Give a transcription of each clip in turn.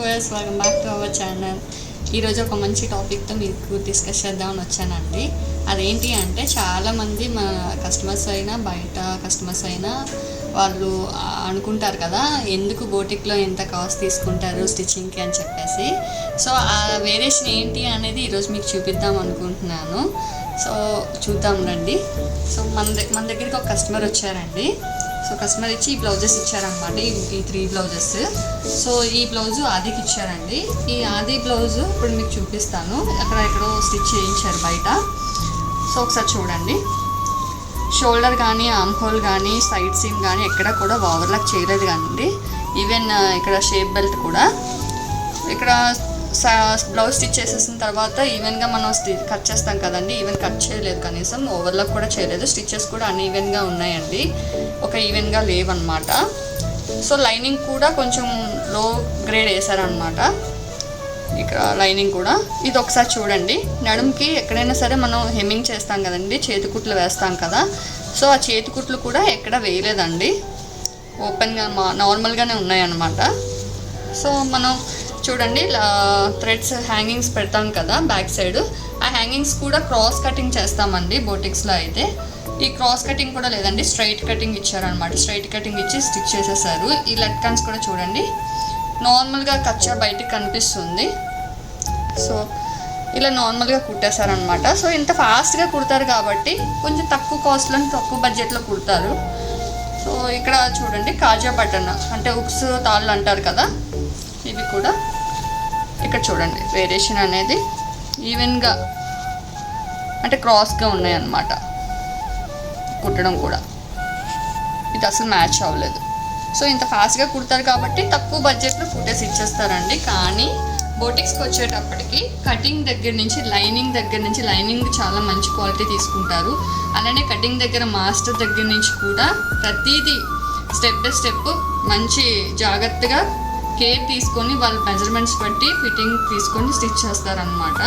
Viewers welcome back to our channel ఈరోజు ఒక మంచి టాపిక్తో మీకు డిస్కస్ చేద్దామని వచ్చానండి. అదేంటి అంటే చాలామంది మన కస్టమర్స్ అయినా బయట కస్టమర్స్ అయినా వాళ్ళు అనుకుంటారు కదా ఎందుకు బోటిక్లో ఎంత కాస్ట్ తీసుకుంటారు స్టిచ్చింగ్కి అని చెప్పేసి. సో ఆ వేరియేషన్ ఏంటి అనేది ఈరోజు మీకు చూపిద్దాం అనుకుంటున్నాను. సో చూద్దాం రండి. సో మన మన దగ్గరికి ఒక కస్టమర్ వచ్చారండి. సో కస్టమర్ ఇచ్చి ఈ బ్లౌజెస్ ఇచ్చారనమాట ఈ- త్రీ బ్లౌజెస్. సో ఈ బ్లౌజు ఆదికి ఇచ్చారండి. ఈ ఆది బ్లౌజు ఇప్పుడు మీకు చూపిస్తాను. అక్కడ ఎక్కడో స్టిచ్ చేయించారు బయట. సో ఒకసారి చూడండి. షోల్డర్ కానీ ఆమ్ హోల్ కానీ సైడ్ సీమ్ కానీ ఎక్కడ కూడా ఓవర్లాక్ చేయలేదు కానివ్వండి ఈవెన్ ఇక్కడ షేప్ బెల్ట్ కూడా. ఇక్కడ బ్లౌజ్ స్టిచ్ చేసేసిన తర్వాత ఈవెన్గా మనం స్టి కట్ చేస్తాం కదండి ఈవెన్ కట్ చేయలేదు కనీసం ఓవర్లాక్ కూడా చేయలేదు స్టిచ్చెస్ కూడా అన్ఈవెన్గా ఉన్నాయండి ఒక ఈవెన్గా లేవన్నమాట. సో లైనింగ్ కూడా కొంచెం లో గ్రేడ్ వేసారనమాట ఇక్కడ లైనింగ్ కూడా. ఇది ఒకసారి చూడండి. నడుముకి ఎక్కడైనా సరే మనం హెమ్మింగ్ చేస్తాం కదండి చేతికుట్లు వేస్తాం కదా. సో ఆ చేతికుట్లు కూడా ఎక్కడ వేయలేదండి. ఓపెన్గా మా నార్మల్గానే ఉన్నాయన్నమాట. సో మనం చూడండి థ్రెడ్స్ హ్యాంగింగ్స్ పెడతాం కదా బ్యాక్ సైడ్. ఆ హ్యాంగింగ్స్ కూడా క్రాస్ కటింగ్ చేస్తామండి బోటిక్స్లో అయితే. ఈ క్రాస్ కటింగ్ కూడా లేదండి స్ట్రైట్ కటింగ్ ఇచ్చారనమాట స్ట్రైట్ కటింగ్ ఇచ్చి స్టిచ్ చేసేసారు. ఈ లెట్కన్స్ కూడా చూడండి నార్మల్గా కచ్చా బయటికి కనిపిస్తుంది. సో ఇలా నార్మల్గా కుట్టేశారనమాట సో ఇంత ఫాస్ట్గా కుడతారు కాబట్టి కొంచెం తక్కువ కాస్ట్లో తక్కువ బడ్జెట్లో కుడతారు. సో ఇక్కడ చూడండి కాజా బటన్ అంటే ఉక్స్ తాళ్ళు అంటారు కదా ఇవి కూడా. ఇక్కడ చూడండి. వేరియేషన్ అనేది ఈవెన్గా అంటే క్రాస్గా ఉన్నాయన్నమాట. కుట్టడం కూడా. ఇది అసలు మ్యాచ్ అవ్వలేదు. సో ఇంత ఫాస్ట్గా కుడతారు కాబట్టి తక్కువ బడ్జెట్లో ఫుటేజ్ ఇచ్చేస్తారండి. కానీ బోటిక్స్కి వచ్చేటప్పటికి కటింగ్ దగ్గర నుంచి లైనింగ్ దగ్గర నుంచి లైనింగ్ చాలా మంచి క్వాలిటీ తీసుకుంటారు. అలానే కటింగ్ దగ్గర మాస్టర్ దగ్గర నుంచి కూడా ప్రతిదీ స్టెప్ బై స్టెప్ మంచి జాగ్రత్తగా కేర్ తీసుకొని వాళ్ళ మెజర్మెంట్స్ బట్టి ఫిట్టింగ్ తీసుకొని స్టిచ్ చేస్తారనమాట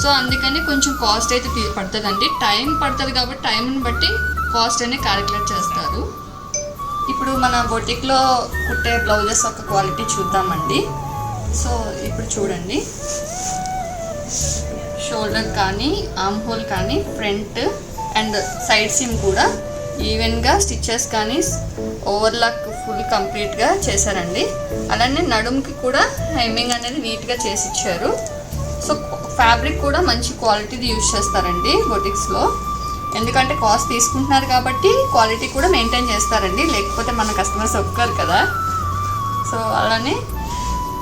సో అందుకని కొంచెం కాస్ట్ అయితే పడుతుంది పడుతుందండి. టైం పడుతుంది కాబట్టి టైంని బట్టి కాస్ట్ అనేది క్యాలిక్యులేట్ చేస్తారు. ఇప్పుడు మన బొటిక్లో కుట్టే బ్లౌజెస్ యొక్క క్వాలిటీ చూద్దామండి. సో ఇప్పుడు చూడండి. షోల్డర్ కానీ ఆమ్ హోల్ కానీ ఫ్రంట్ అండ్ సైడ్ సిమ్ కూడా ఈవెన్గా స్టిచ్చెస్ కానీ ఓవర్లాక్ ఫుల్ కంప్లీట్గా చేశారండి. అలానే నడుముకి కూడా హెమ్మింగ్ అనేది నీట్గా చేసి ఇచ్చారు సో ఫ్యాబ్రిక్ కూడా మంచి క్వాలిటీది యూజ్ చేస్తారండి బొటిక్స్లో. ఎందుకంటే కాస్ట్ తీసుకుంటున్నారు కాబట్టి క్వాలిటీ కూడా మెయింటైన్ చేస్తారండి. లేకపోతే మన కస్టమర్స్ ఒప్పుకోరు కదా. సో అలానే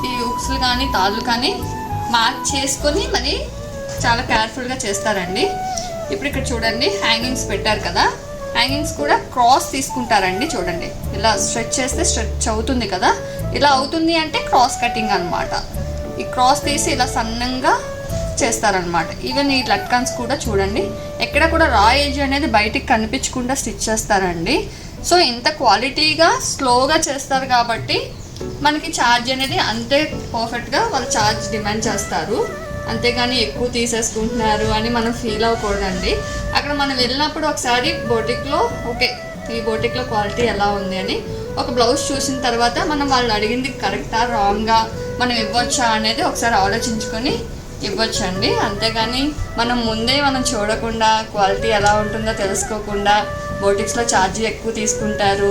ఈ ఉక్స్లు కానీ తాళ్ళు కానీ మార్క్ చేసుకొని మరి చాలా కేర్ఫుల్గా చేస్తారండి. ఇప్పుడు ఇక్కడ చూడండి హ్యాంగింగ్స్ పెట్టారు కదా. హ్యాంగింగ్స్ కూడా క్రాస్ తీసుకుంటారండి చూడండి. ఇలా స్ట్రెచ్ చేస్తే స్ట్రెచ్ అవుతుంది కదా. ఇలా అవుతుంది అంటే క్రాస్ కటింగ్ అనమాట ఈ క్రాస్ తీసి ఇలా సన్నంగా చేస్తారనమాట ఈవెన్ ఈ లట్కన్స్ కూడా చూడండి. ఎక్కడ కూడా రా ఏజ్ అనేది బయటికి కనిపించకుండా స్టిచ్ చేస్తారండి. సో ఇంత క్వాలిటీగా స్లోగా చేస్తారు కాబట్టి మనకి ఛార్జ్ అనేది అంతే పర్ఫెక్ట్గా వాళ్ళు ఛార్జ్ డిమాండ్ చేస్తారు. అంతేగాని ఎక్కువ తీసేసుకుంటున్నారు అని మనం ఫీల్ అవ్వకూడదండి. అక్కడ మనం వెళ్ళినప్పుడు ఒకసారి బోటిక్లో ఓకే ఈ బోటిక్లో క్వాలిటీ ఎలా ఉంది అని ఒక బ్లౌజ్ చూసిన తర్వాత మనం వాళ్ళు అడిగింది కరెక్టా రాంగ్గా మనం ఇవ్వచ్చా అనేది ఒకసారి ఆలోచించుకొని ఇవ్వచ్చండి. అంతేగాని మనం ముందే మనం చూడకుండా క్వాలిటీ ఎలా ఉంటుందో తెలుసుకోకుండా బోటిక్స్లో ఛార్జీ ఎక్కువ తీసుకుంటారు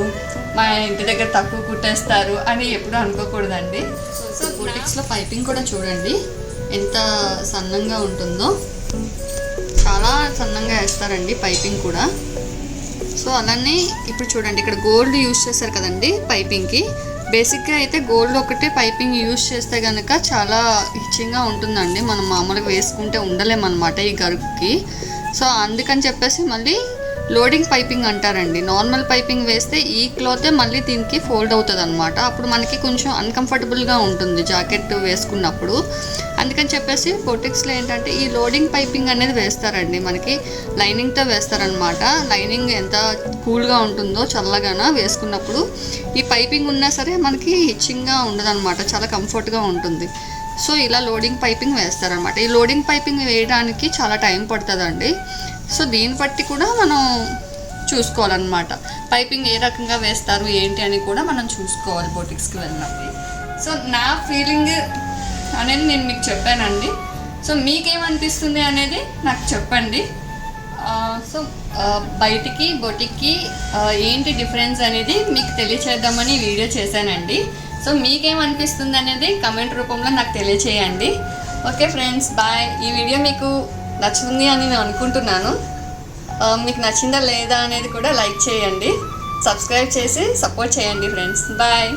మా ఇంటి దగ్గర తక్కువ కుట్టేస్తారు అని ఎప్పుడు అనుకోకూడదండి. సో బోటిక్స్లో పైపింగ్ కూడా చూడండి ఎంత సన్నంగా ఉంటుందో. చాలా సన్నంగా వేస్తారండి పైపింగ్ కూడా. సో అలానే ఇప్పుడు చూడండి ఇక్కడ గోల్డ్ యూస్ చేస్తారు కదండి పైపింగ్కి. బేసిక్గా అయితే గోల్డ్ ఒకటే పైపింగ్ యూస్ చేస్తే కనుక చాలా ఇచ్చింగ్గా ఉంటుందండి. మనం మామూలుగా వేసుకుంటే ఉండలేమన్నమాట ఈ గరుకుకి. సో అందుకని చెప్పేసి మళ్ళీ లోడింగ్ పైపింగ్ అంటారండి. నార్మల్ పైపింగ్ వేస్తే ఈ క్లాతే మళ్ళీ దీనికి ఫోల్డ్ అవుతుంది అనమాట అప్పుడు మనకి కొంచెం అన్కంఫర్టబుల్గా ఉంటుంది జాకెట్ వేసుకున్నప్పుడు. అందుకని చెప్పేసి బొటిక్స్లో ఏంటంటే ఈ లోడింగ్ పైపింగ్ అనేది వేస్తారండి. మనకి లైనింగ్తో వేస్తారనమాట లైనింగ్ ఎంత కూల్గా ఉంటుందో చల్లగాన వేసుకున్నప్పుడు ఈ పైపింగ్ ఉన్నా సరే మనకి హిచ్చింగ్గా ఉండదన్నమాట. చాలా కంఫర్ట్గా ఉంటుంది. సో ఇలా లోడింగ్ పైపింగ్ వేస్తారనమాట ఈ లోడింగ్ పైపింగ్ వేయడానికి చాలా టైం పడుతుందండి. సో దీన్ని బట్టి కూడా మనం చూసుకోవాలన్నమాట. పైపింగ్ ఏ రకంగా వేస్తారు ఏంటి అని కూడా మనం చూసుకోవాలి బోటిక్స్కి వెళ్ళినప్పుడు. సో నా ఫీలింగ్ అనేది నేను మీకు చెప్పానండి. సో మీకేమనిపిస్తుంది అనేది నాకు చెప్పండి. సో బయటికి బొటిక్కి ఏంటి డిఫరెన్స్ అనేది మీకు తెలియచేద్దామని వీడియో చేశానండి. సో మీకేమనిపిస్తుంది అనేది కమెంట్ రూపంలో నాకు తెలియచేయండి. Okay friends bye. ఈ వీడియో మీకు నచ్చుతుంది అని నేను అనుకుంటున్నాను. మీకు నచ్చిందా లేదా అనేది కూడా లైక్ చేయండి. సబ్స్క్రైబ్ చేసి సపోర్ట్ చేయండి ఫ్రెండ్స్. బాయ్.